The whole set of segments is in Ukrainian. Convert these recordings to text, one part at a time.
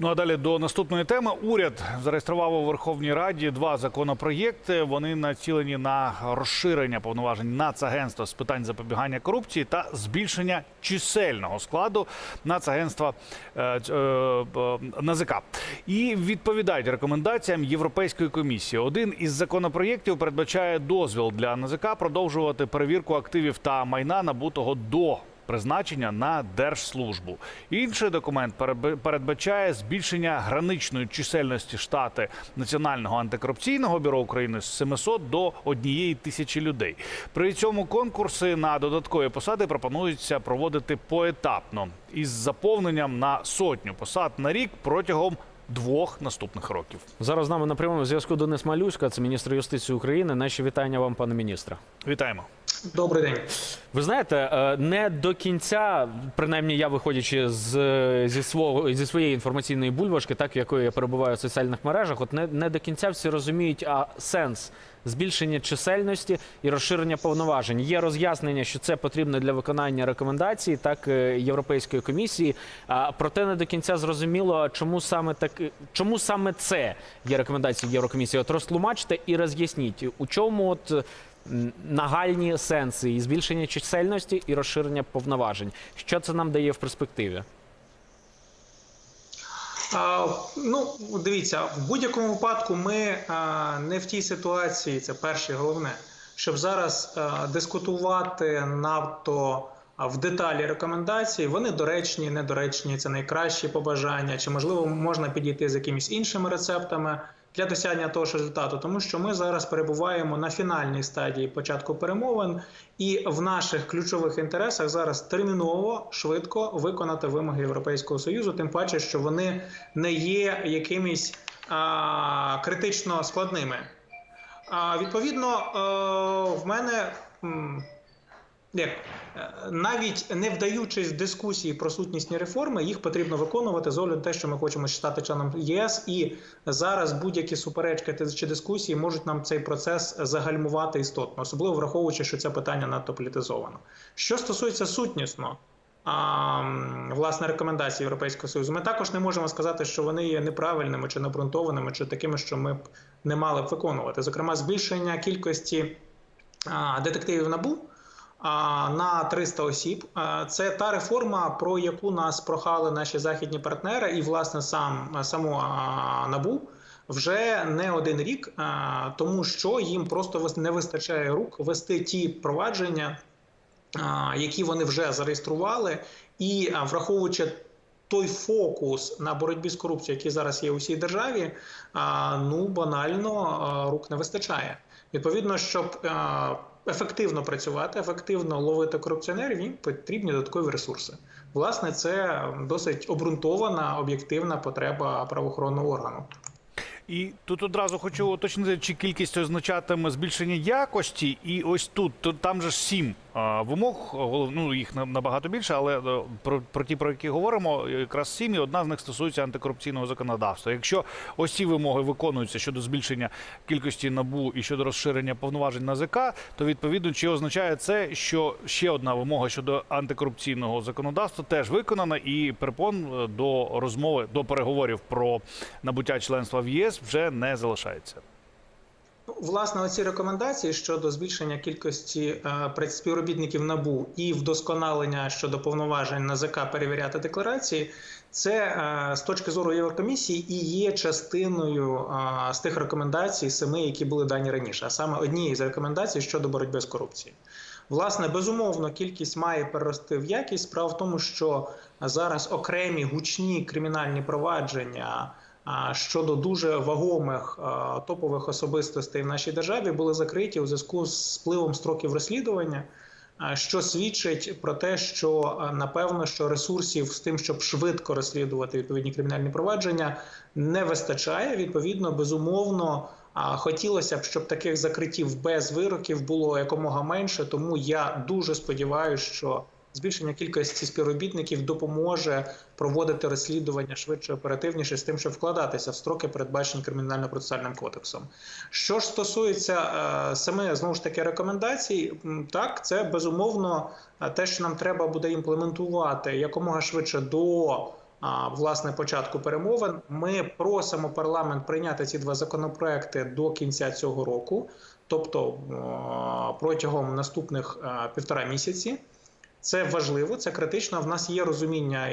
Ну а далі до наступної теми. Уряд зареєстрував у Верховній Раді два законопроєкти. Вони націлені на розширення повноважень Нацагентства з питань запобігання корупції та збільшення чисельного складу Нацагентства е, е, е, НАЗК. І відповідають рекомендаціям Європейської комісії. Один із законопроєктів передбачає дозвіл для НАЗК продовжувати перевірку активів та майна набутого до призначення на держслужбу. Інший документ передбачає збільшення граничної чисельності штати Національного антикорупційного бюро України з 700 до однієї тисячі людей. При цьому конкурси на додаткові посади пропонується проводити поетапно із заповненням на сотню посад на рік протягом двох наступних років. Зараз з нами на прямому зв'язку Денис Малюська, це міністр юстиції України. Наші вітання вам, пане міністре. Вітаємо. Добрий день. Ви знаєте, е, не до кінця, принаймні я виходячи з зі свого зі своєї інформаційної бульбашки, так якою я перебуваю в соціальних мережах, от не, не до кінця всі розуміють а сенс збільшення чисельності і розширення повноважень. Є роз'яснення, що це потрібно для виконання рекомендацій, так е, Європейської комісії. Проте не до кінця зрозуміло, чому саме так, чому саме це є рекомендації Єврокомісії. От розтлумачте і роз'ясніть, у чому от. Нагальні сенси і збільшення чисельності і розширення повноважень. Що це нам дає в перспективі? Ну, дивіться, в будь-якому випадку ми не в тій ситуації, це перше головне, щоб зараз дискутувати надто в деталі рекомендації. Вони доречні, недоречні, це найкращі побажання, чи можливо можна підійти з якимись іншими рецептами для досягнення того ж результату, тому що ми зараз перебуваємо на фінальній стадії початку перемовин, і в наших ключових інтересах зараз терміново швидко виконати вимоги Європейського союзу, тим паче, що вони не є якимись а, критично складними. А, відповідно, е, в мене. Як, е, навіть не вдаючись в дискусії про сутнісні реформи, їх потрібно виконувати з огляду те, що ми хочемо стати членом ЄС, і зараз будь-які суперечки чи дискусії можуть нам цей процес загальмувати істотно, особливо враховуючи, що це питання надто політизовано. Що стосується сутнісно. А, власне, рекомендації Європейського Союзу. Ми також не можемо сказати, що вони є неправильними чи необґрунтованими, чи такими, що ми б не мали б виконувати. Зокрема, збільшення кількості а, детективів набу а, на 300 осіб. Це та реформа, про яку нас прохали наші західні партнери, і власне сам саму набу. Вже не один рік, тому що їм просто не вистачає рук вести ті провадження, які вони вже зареєстрували, і враховуючи той фокус на боротьбі з корупцією, який зараз є у всій державі, ну банально рук не вистачає. Відповідно, щоб ефективно працювати, ефективно ловити корупціонерів, їм потрібні додаткові ресурси. Власне, це досить обґрунтована об'єктивна потреба правоохоронного органу. І тут одразу хочу уточнити, чи кількість означатиме збільшення якості, і ось тут, тут там же ж сім вимог, голов- ну їх на- набагато більше, але е, про, про ті, про які говоримо, якраз сім, і одна з них стосується антикорупційного законодавства. Якщо ось ці вимоги виконуються щодо збільшення кількості набу і щодо розширення повноважень НАЗК, то відповідно чи означає це, що ще одна вимога щодо антикорупційного законодавства теж виконана, і перепон е, до розмови до переговорів про набуття членства в ЄС вже не залишається. Власне, оці рекомендації щодо збільшення кількості е, співробітників НАБУ і вдосконалення щодо повноважень НАЗК перевіряти декларації, це е, з точки зору Єврокомісії і є частиною е, з тих рекомендацій семи, які були дані раніше, а саме однією з рекомендацій щодо боротьби з корупцією. Власне, безумовно, кількість має перерости в якість. Справа в тому, що зараз окремі гучні кримінальні провадження щодо дуже вагомих топових особистостей в нашій державі були закриті у зв'язку з спливом строків розслідування. Що свідчить про те, що напевно що ресурсів з тим, щоб швидко розслідувати відповідні кримінальні провадження, не вистачає. Відповідно, безумовно, хотілося б, щоб таких закриттів без вироків було якомога менше. Тому я дуже сподіваюся, що збільшення кількості співробітників допоможе проводити розслідування швидше, оперативніше з тим, щоб вкладатися в строки, передбачені кримінально-процесуальним кодексом. Що ж стосується е, саме знову ж таки рекомендацій, так це безумовно е, те, що нам треба буде імплементувати якомога швидше до власне початку перемовин. Ми просимо парламент прийняти ці два законопроекти до кінця цього року, тобто протягом наступних е, півтора місяці. Це важливо, це критично. В нас є розуміння.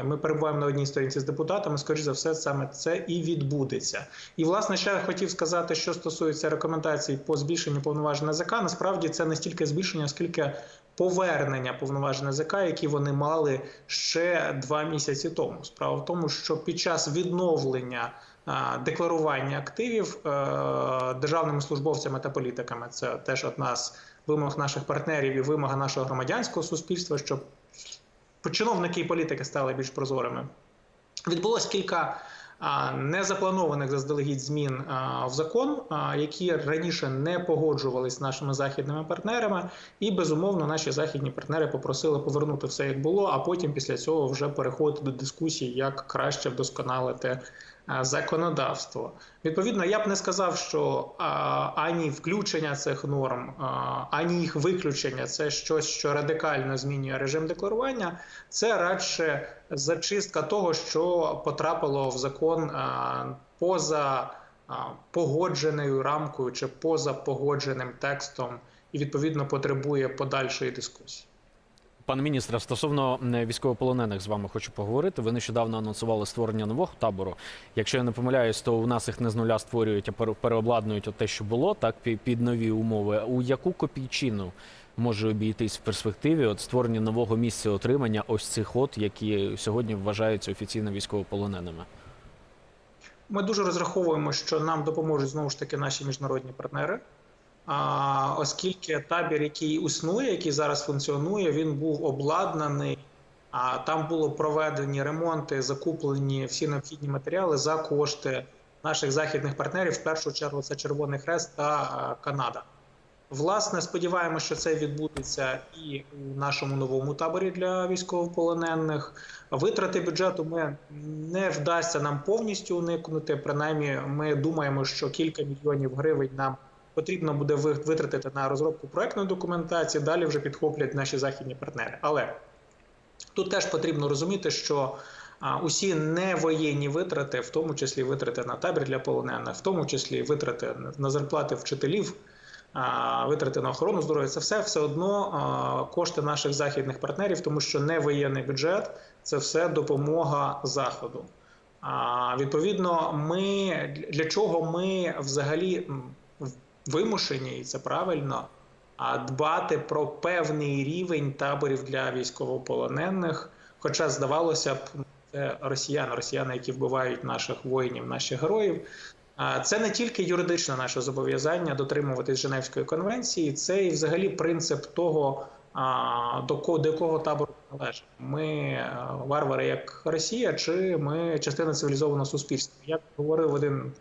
е, Ми перебуваємо на одній сторінці з депутатами. Скоріш за все, саме це і відбудеться. І власне ще хотів сказати, що стосується рекомендацій по збільшенню повноважень НАЗК. Насправді це не стільки збільшення, скільки повернення повноважень НАЗК, які вони мали ще два місяці тому. Справа в тому, що під час відновлення е, декларування активів е, державними службовцями та політиками, це теж одна з вимог наших партнерів і вимога нашого громадянського суспільства, щоб чиновники і політики стали більш прозорими. Відбулось кілька незапланованих заздалегідь змін в закон, які раніше не погоджувались з нашими західними партнерами, і безумовно наші західні партнери попросили повернути все як було, а потім після цього вже переходити до дискусії, як краще вдосконалити законодавство. Відповідно, я б не сказав, що ані включення цих норм, ані їх виключення це щось, що радикально змінює режим декларування. Це радше зачистка того, що потрапило в закон поза погодженою рамкою чи поза погодженим текстом, і відповідно потребує подальшої дискусії. Пане міністре, стосовно військовополонених з вами хочу поговорити. Ви нещодавно анонсували створення нового табору. Якщо я не помиляюсь, то у нас їх не з нуля створюють, а переобладнують те, що було, так під нові умови. У яку копійчину може обійтись в перспективі от створення нового місця отримання ось цих от, які сьогодні вважаються офіційно військовополоненими? Ми дуже розраховуємо, що нам допоможуть знову ж таки наші міжнародні партнери. Оскільки табір, який існує, який зараз функціонує, він був обладнаний. А там було проведені ремонти, закуплені всі необхідні матеріали за кошти наших західних партнерів. В першу чергу це Червоний Хрест та Канада. Власне, сподіваємося, що це відбудеться і у нашому новому таборі для військовополонених. Витрати бюджету ми не вдасться нам повністю уникнути. Принаймні, ми думаємо, що кілька мільйонів гривень нам потрібно буде витратити на розробку проектної документації. Далі вже підхоплять наші західні партнери. Але тут теж потрібно розуміти, що усі невоєнні витрати, в тому числі витрати на табір для полонених, в тому числі витрати на зарплати вчителів. Витрати на охорону здоров'я це все все одно кошти наших західних партнерів, тому що не воєнний бюджет це все допомога заходу. Відповідно, ми для чого ми взагалі вимушені, і це правильно, а дбати про певний рівень таборів для військовополонених. Хоча здавалося б, це росіяни, які вбивають наших воїнів, наших героїв. Це не тільки юридичне наше зобов'язання дотримуватись Женевської конвенції, це і взагалі принцип того, до кого до якого табору належить. Ми варвари як Росія, чи ми частина цивілізованого суспільства. Як говорив один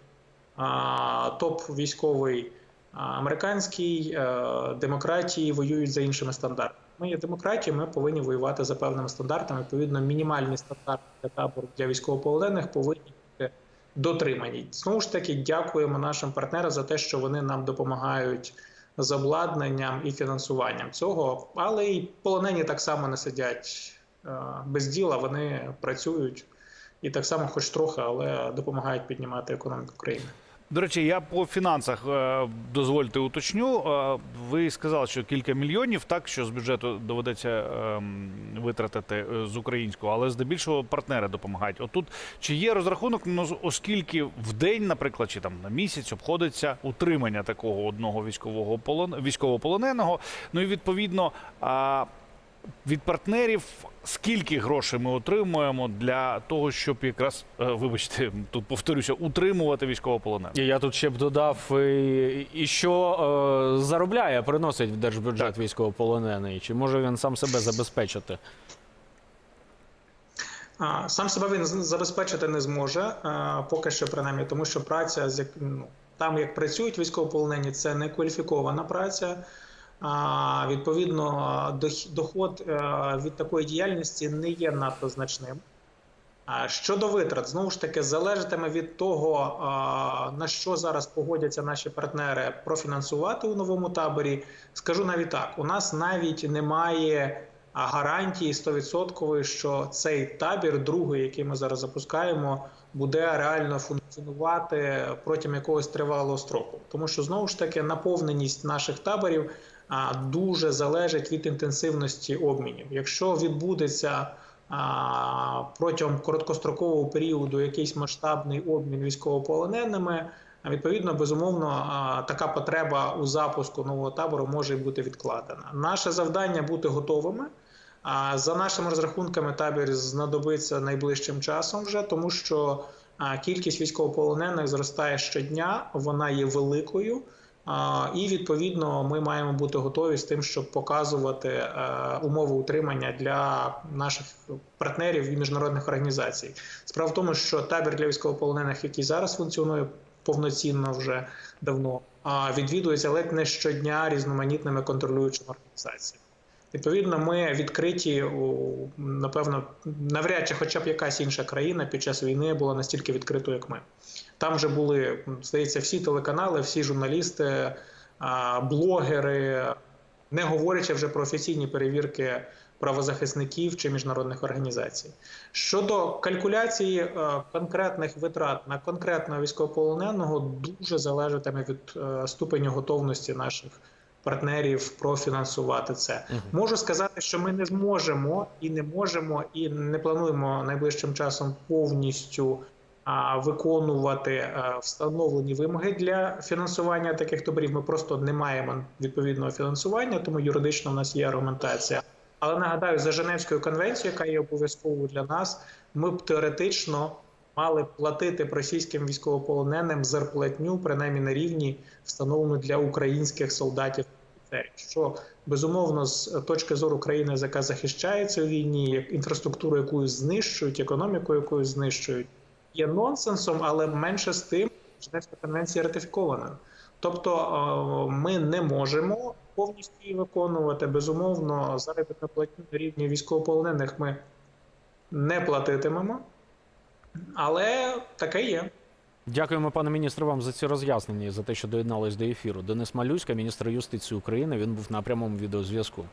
топ військовий а, американський, е, демократії воюють за іншими стандартами. Ми є демократією, ми повинні воювати за певними стандартами. Відповідно, мінімальні стандарти для табору для військовополонених повинні бути дотримані. Знову ж таки, дякуємо нашим партнерам за те, що вони нам допомагають з обладнанням і фінансуванням цього. Але й полонені так само не сидять е, без діла, вони працюють і так само, хоч трохи, але допомагають піднімати економіку країни. До речі, я по фінансах е, дозвольте уточню. Е, Ви сказали, що кілька мільйонів, так що з бюджету доведеться ем, витратити е, з українського, але здебільшого партнери допомагають. Отут чи є розрахунок, ну оскільки в день, наприклад, чи там на місяць обходиться утримання такого одного військового полон військовополоненого. Ну і відповідно. Від партнерів скільки грошей ми отримуємо для того, щоб якраз, е, вибачте, тут повторюся, утримувати військовополонених? Я тут ще б додав, і, і що е, заробляє, приносить в держбюджет військовополонений, чи може він сам себе забезпечити? Сам себе він забезпечити не зможе, поки що принаймні, тому що праця з ну, там, як працюють військовополонені, це не кваліфікована праця. Відповідно, дох- доход е, від такої діяльності не є надто значним. Щодо витрат, знову ж таки, залежатиме від того, на що зараз погодяться наші партнери профінансувати у новому таборі. Скажу навіть так: у нас навіть немає гарантії 100%, що цей табір, другий, який ми зараз запускаємо, буде реально функціонувати протягом якогось тривалого строку. Тому що знову ж таки наповненість наших таборів а, дуже залежить від інтенсивності обмінів. Якщо відбудеться а, протягом короткострокового періоду якийсь масштабний обмін військовополоненими, а відповідно, безумовно, така потреба у запуску нового табору може бути відкладена. Наше завдання бути готовими. А за нашими розрахунками, табір знадобиться найближчим часом вже, тому що кількість військовополонених зростає щодня, вона є великою. І відповідно ми маємо бути готові з тим, щоб показувати е, умови утримання для наших партнерів і міжнародних організацій. Справа в тому, що табір для військовополонених, який зараз функціонує повноцінно вже давно, відвідується ледь не щодня різноманітними контролюючими організаціями. Відповідно, ми відкриті напевно, навряд чи хоча б якась інша країна під час війни була настільки відкритою, як ми. Там вже були, здається, всі телеканали, всі журналісти, блогери, не говорячи вже про офіційні перевірки правозахисників чи міжнародних організацій. Щодо калькуляції е, конкретних витрат на конкретного військовополоненого, дуже залежатиме від е, ступеню готовності наших партнерів профінансувати це. Можу сказати, що ми не зможемо і не можемо, і не плануємо найближчим часом повністю а, виконувати а, встановлені вимоги для фінансування таких таборів. Ми просто не маємо відповідного фінансування, тому юридично в нас є аргументація. Але нагадаю, за Женевською конвенцією, яка є обов'язковою для нас, ми б теоретично мали платити російським військовополоненим зарплатню, принаймні на рівні встановлену для українських солдатів. Що безумовно з точки зору країни, яка захищається у війні, як інфраструктуру, яку знищують, економіку, яку знищують, є нонсенсом, але менше з тим, Женевська конвенція ратифікована. Тобто е, ми не можемо повністю її виконувати. Безумовно, заробітну платню на рівні військовополонених ми не платитимемо, але таке є. Дякуємо, пане міністре, вам за ці роз'яснення і за те, що доєднались до ефіру. Денис Малюська, міністр юстиції України. Він був на прямому відеозв'язку.